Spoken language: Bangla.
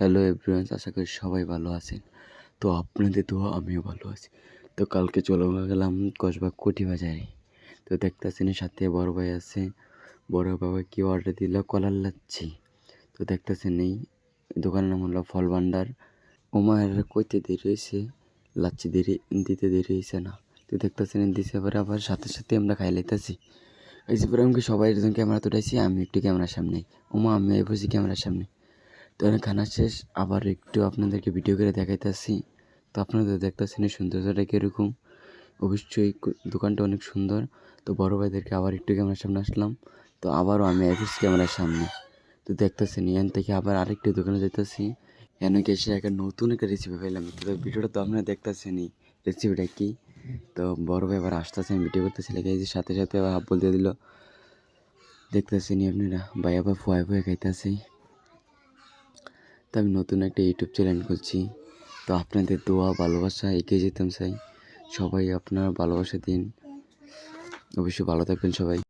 হ্যালো এভরিওয়ান আশা করি সবাই ভালো আছেন। তো আপনাদের তো আমিও ভালো আছি। তো কালকে চলে গেলাম কসবা কোটি বাজারে। তো দেখতেছেন সাথে বড় ভাই আছে। বড় বাবা কি অর্ডার দিল? কলার লাচ্ছি। তো দেখতেছেন এই দোকানের নাম হলো ফল ভান্ডার। ওমার কইতে দেরি হয়েছে লাচ্ছি দেরি, দিতে দেরি হয়েছে না। তো দেখতেছেন দিছে পরে আবার সাথে সাথে আমরা খাই লাইতেছি। এই যে পরে আমাকে সবাই একজন ক্যামেরা তুলেছি আমি একটু ক্যামেরার সামনে। ওমা, আমি বসি ক্যামেরার সামনে। তো এখানে খানা শেষ, আবার একটু আপনাদেরকে ভিডিও করে দেখাইতেছি। তো আপনাদের দেখতেছেন এই সৌন্দর্যটা কীরকম। অবশ্যই দোকানটা অনেক সুন্দর। তো বড় ভাইদেরকে আবার একটু ক্যামেরার সামনে আসলাম। তো আবারও আমি এফিস ক্যামেরার সামনে। তো দেখতেছেন, এখান থেকে আবার আরেকটি দোকানে যেতেছি এখানে এসে একটা নতুন একটা রেসিপি পেলাম তো ভিডিওটা তো আপনারা দেখতেছেনই। রেসিপিটা কি? তো বড় ভাই আবার আসতেছে, আমি ভিডিও করতেছি। লেগে সাথে সাথে আবার হাফ বলতে দিল। দেখতেছেনই আপনারা। ভাই আবার ফুয়াই ফুয়ে খাইতেছি। তো আমি নতুন একটা ইউটিউব চ্যানেল খুলছি। তো আপনাদের দোয়া, ভালোবাসা, এগিয়ে যেতাম চাই। সবাই আপনার ভালোবাসা দিন। অবশ্যই ভালো থাকবেন সবাই।